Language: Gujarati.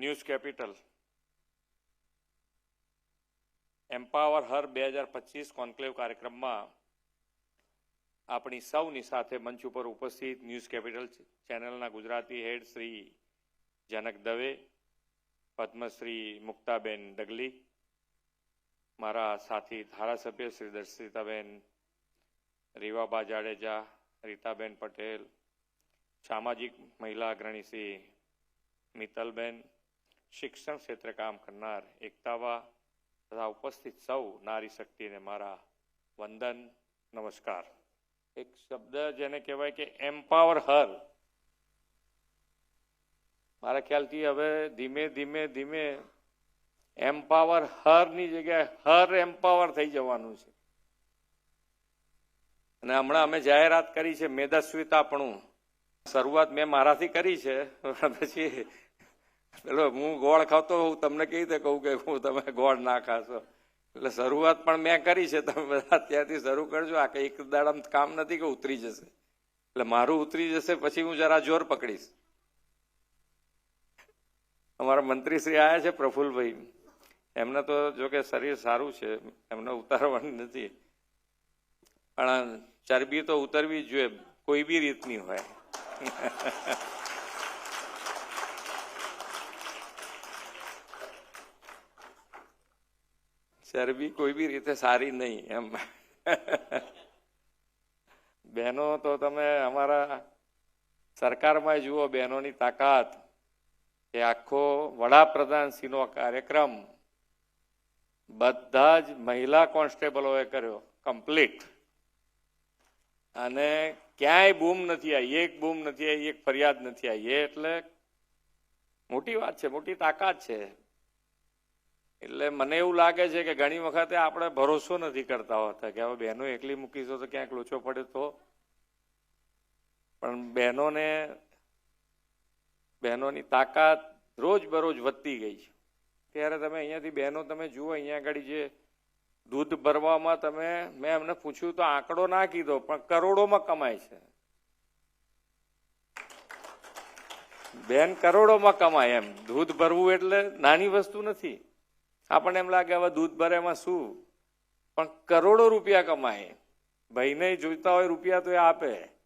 News capital. એમ્પાવર હર બે હજાર પચીસ કોન્ક્લેવ કાર્યક્રમમાં આપણી સૌની સાથે મંચ ઉપર ઉપસ્થિત ન્યૂઝ કેપિટલ ચેનલના ગુજરાતી હેડ શ્રી જનક દવે, પદ્મશ્રી મુક્તાબેન ડગલી, મારા સાથી ધારાસભ્ય શ્રી દર્શિતાબેન રીવાબા જાડેજા, રીતાબેન પટેલ, સામાજિક મહિલા અગ્રણી શ્રી મિત્તલબેન શિક્ષણ ક્ષેત્રે કામ કરનાર એકતાવા તથા ઉપસ્થિત સૌ નારી શક્તિને મારા વંદન, નમસ્કાર. એક શબ્દ જેને કહેવાય કે એમ્પાવર હર મારા ખ્યાલથી હવે ધીમે ધીમે ધીમે એમ્પાવર હરની જગ્યાએ હર એમ્પાવર થઈ જવાનું છે. અને હમણાં અમે જાહેરાત કરી છે મેદસ્વીતાપણું. શરૂઆત મેં મારાથી કરી છે પછી પેલો હું ગોળ ખાતો હોઉં, તમને કેવી રીતે કહું કે હું તમે ગોળ ના ખાશો? એટલે શરૂઆત પણ મેં કરી છે, તમે બધા ત્યાંથી શરૂ કરજો. આ કે એક કામ નથી કે ઉતરી જશે. એટલે મારું ઉતરી જશે, પછી હું જરા જોર પકડીશ. અમારા મંત્રી શ્રી આવ્યા છે પ્રફુલભાઈ. એમને તો જો કે શરીર સારું છે, એમને ઉતારવાનું નથી. પણ ચરબી તો ઉતરવી જ જોઈએ, કોઈ બી રીતની હોય. ચરબી કોઈ બી રીતે સારી નહીં, એમ. બહેનો, તો તમે અમારા સરકારમાં જુઓ, બહેનોની તાકાત એ આખો વડાપ્રધાનશ્રીનો કાર્યક્રમ બધા જ મહિલા કોન્સ્ટેબલોએ કર્યો, કમ્પ્લીટ. અને ક્યાંય બૂમ નથી આવી, એક બૂમ નથી આવી, એક ફરિયાદ નથી આવી. એટલે મોટી વાત છે, મોટી તાકાત છે. એટલે મને એવું લાગે છે કે ઘણી વખતે આપણે ભરોસો નથી કરતા હોતા કે હવે બહેનો એકલી મૂકીશો તો ક્યાંક લોચો પડે તો. પણ બહેનોને, બહેનોની તાકાત રોજ બરોજ વધતી ગઈ છે. ત્યારે તમે અહીંયાથી બહેનો તમે જુઓ અહીંયા આગળ જે દૂધ ભરવામાં તમે, મેં એમને પૂછ્યું તો આંકડો ના કીધો, પણ કરોડોમાં કમાય છે. બેન કરોડોમાં કમાય એમ. દૂધ ભરવું એટલે નાની વસ્તુ નથી. આપણને એમ લાગે, હવે દૂધ ભરે એમાં શું? પણ કરોડો રૂપિયા કમાય. ભાઈને જોઈતા હોય, રૂપિયા તો એ આપે.